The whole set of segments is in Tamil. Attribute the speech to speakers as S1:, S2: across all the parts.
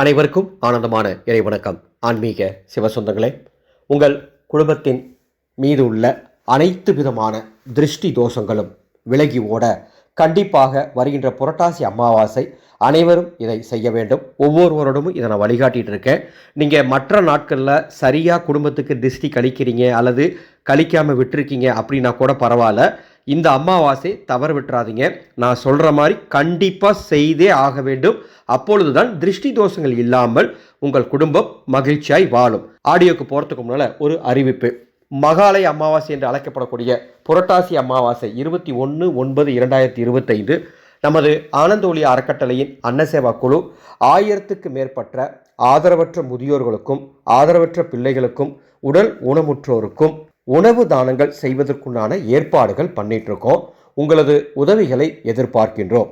S1: அனைவருக்கும் ஆனந்தமான இறை வணக்கம். ஆன்மீக சிவசொந்தங்களே உங்கள் குடும்பத்தின் மீது உள்ள அனைத்து விதமான திருஷ்டி தோஷங்களும் விலகி ஓட கண்டிப்பாக வருகின்ற புரட்டாசி அமாவாசை அனைவரும் இதை செய்ய வேண்டும். ஒவ்வொருவரோடும் இதை நான் வழிகாட்டிகிட்டு இருக்கேன். நீங்கள் மற்ற நாட்களில் சரியாக குடும்பத்துக்கு திருஷ்டி கழிக்கிறீங்க அல்லது கழிக்காமல் விட்டுருக்கீங்க அப்படின்னா கூட பரவாயில்ல. இந்த அமாவாசை தவறு விட்டுறாதீங்க. நான் சொல்கிற மாதிரி கண்டிப்பாக செய்தே ஆக வேண்டும். அப்பொழுதுதான் திருஷ்டி தோஷங்கள் இல்லாமல் உங்கள் குடும்பம் மகிழ்ச்சியாய் வாழும். ஆடியோக்கு போகிறதுக்கு முன்னால் ஒரு அறிவிப்பு. மகாலய அமாவாசை என்று அழைக்கப்படக்கூடிய புரட்டாசி அமாவாசை இருபத்தி ஒன்று ஒன்பது இரண்டாயிரத்தி இருபத்தைந்து நமது ஆனந்த ஒளி அறக்கட்டளையின் அன்னசேவா குழு ஆயிரத்துக்கு மேற்பட்ட ஆதரவற்ற முதியோர்களுக்கும் ஆதரவற்ற பிள்ளைகளுக்கும் உடல் ஊனமுற்றோருக்கும் உணவு தானங்கள் செய்வதற்குண்டான ஏற்பாடுகள் பண்ணிட்டு இருக்கோம் உங்களது உதவிகளை எதிர்பார்க்கின்றோம்.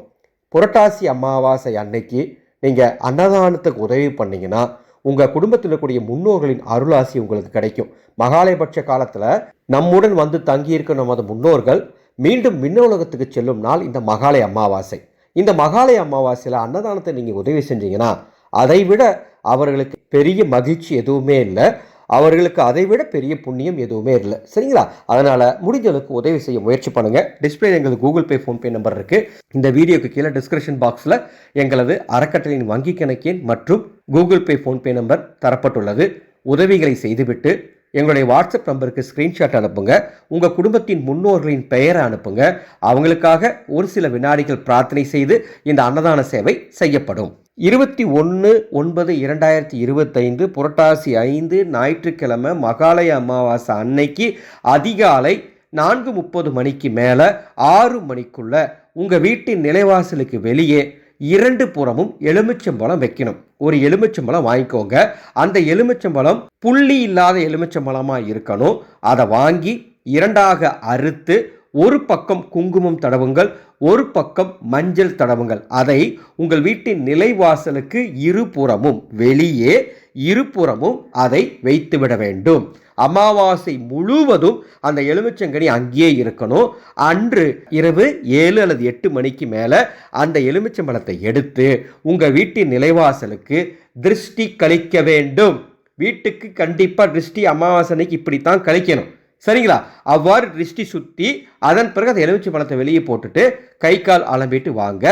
S1: புரட்டாசி அமாவாசை அன்னைக்கு நீங்கள் அன்னதானத்துக்கு உதவி பண்ணீங்கன்னா உங்கள் குடும்பத்தில் இருக்கக்கூடிய முன்னோர்களின் அருளாசி உங்களுக்கு கிடைக்கும். மகாலயபட்ச காலத்தில் நம்முடன் வந்து தங்கியிருக்கும் நமது முன்னோர்கள் மீண்டும் விண்ணுலகத்துக்கு செல்லும் நாள் இந்த மகாலய அமாவாசை. இந்த மகாலய அமாவாசையில் அன்னதானத்தை நீங்கள் உதவி செஞ்சீங்கன்னா அதை விட அவர்களுக்கு பெரிய மகிழ்ச்சி எதுவுமே இல்லை. அவர்களுக்கு அதை விட பெரிய புண்ணியம் எதுவுமே இல்லை. சரிங்களா? அதனால் முடிஞ்ச அளவுக்கு உதவி செய்ய முயற்சி பண்ணுங்கள் டிஸ்பிளே எங்களது கூகுள் பே ஃபோன்பே நம்பர் இருக்குது இந்த வீடியோக்கு கீழே டிஸ்கிரிப்ஷன் பாக்ஸில் எங்களது அறக்கட்டளையின் வங்கி கணக்கின் மற்றும் கூகுள் பே ஃபோன்பே நம்பர் தரப்பட்டுள்ளது. உதவிகளை செய்துவிட்டு எங்களுடைய வாட்ஸ்அப் நம்பருக்கு ஸ்க்ரீன்ஷாட் அனுப்புங்க. உங்கள் குடும்பத்தின் முன்னோர்களின் பெயரை அனுப்புங்க. அவங்களுக்காக ஒரு சில வினாடிகள் பிரார்த்தனை செய்து இந்த அன்னதான சேவை செய்யப்படும். இருபத்தி ஒன்று ஒன்பது இரண்டாயிரத்தி இருபத்தைந்து புரட்டாசி ஐந்து ஞாயிற்றுக்கிழமை மகாலய அமாவாசை அன்னைக்கு அதிகாலை நான்கு முப்பது மணிக்கு மேலே ஆறு மணிக்குள்ள உங்கள் வீட்டின் நிலைவாசலுக்கு வெளியே இரண்டு புறமும் எலுமிச்சம்பழம் வைக்கணும். ஒரு எலுமிச்சம்பழம் வாங்கிக்கோங்க. அந்த எலுமிச்சம்பழம் புள்ளி இல்லாத எலுமிச்சம்பழமாக இருக்கணும். அதை வாங்கி இரண்டாக அறுத்து ஒரு பக்கம் குங்குமம் தடவுங்கள் ஒரு பக்கம் மஞ்சள் தடவுங்கள். அதை உங்கள் வீட்டின் நிலைவாசலுக்கு இருபுறமும் வெளியே இருபுறமும் அதை வைத்துவிட வேண்டும். அமாவாசை முழுவதும் அந்த எலுமிச்சங்கனி அங்கேயே இருக்கணும். அன்று இரவு ஏழு அல்லது எட்டு மணிக்கு மேலே அந்த எலுமிச்சம்பழத்தை எடுத்து உங்கள் வீட்டின் நிலைவாசலுக்கு திருஷ்டி கழிக்க வேண்டும். வீட்டுக்கு கண்டிப்பாக திருஷ்டி அமாவாசை அன்னைக்கு இப்படித்தான் கழிக்கணும். சரிங்களா? அவ்வாறு திருஷ்டி சுற்றி அதன் பிறகு அந்த எலுமிச்சை பழத்தை வெளியே போட்டுட்டு கை கால் அலம்பிட்டு வாங்க.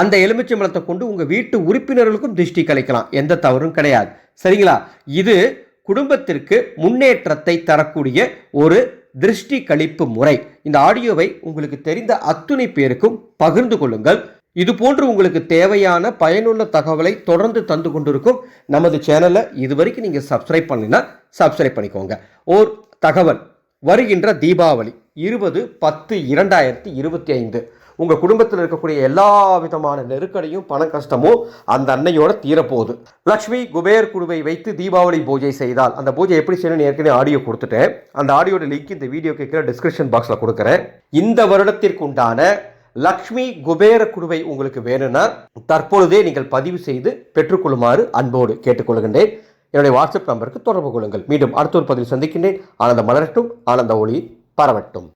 S1: அந்த எலுமிச்சை பழத்தை கொண்டு உங்கள் வீட்டு உறுப்பினர்களுக்கும் திருஷ்டி கழிக்கலாம். எந்த தவறும் கிடையாது. சரிங்களா? இது குடும்பத்திற்கு முன்னேற்றத்தை தரக்கூடிய ஒரு திருஷ்டி கழிப்பு முறை. இந்த ஆடியோவை உங்களுக்கு தெரிந்த அத்துணை பேருக்கும் பகிர்ந்து கொள்ளுங்கள். இது போன்று உங்களுக்கு தேவையான பயனுள்ள தகவலை தொடர்ந்து தந்து கொண்டிருக்கும் நமது சேனலை இதுவரைக்கும் நீங்கள் சப்ஸ்கிரைப் பண்ணினா சப்ஸ்கிரைப் பண்ணிக்கோங்க. ஓர் தகவல். வருகின்ற தீபாவளி இருபது பத்து இரண்டாயிரத்தி இருபத்தி ஐந்து. உங்கள் குடும்பத்தில் இருக்கக்கூடிய எல்லா விதமான நெருக்கடியும் பண கஷ்டமும் அந்த அன்னையோட தீரப்போகுது. லக்ஷ்மி குபேர் குழுவை வைத்து தீபாவளி பூஜை செய்தால் அந்த பூஜை எப்படி செய்யணும்னு ஏற்கனவே ஆடியோ கொடுத்துட்டேன். அந்த ஆடியோட லிங்க் இந்த வீடியோ கேட்குற டிஸ்கிரிப்ஷன் பாக்ஸில் கொடுக்குறேன். இந்த வருடத்திற்கு உண்டான லக்ஷ்மி குபேர குழுவை உங்களுக்கு வேணும்னா தற்பொழுதே நீங்கள் பதிவு செய்து பெற்றுக்கொள்ளுமாறு அன்போடு கேட்டுக்கொள்கின்றேன். என்னுடைய வாட்ஸ்அப் நம்பருக்கு தொடர்பு கொள்ளுங்கள். மீண்டும் அடுத்த ஒரு பதிவில் சந்திக்கின்றேன். ஆனந்த மலரட்டும் ஆனந்த ஒளி பரவட்டும்.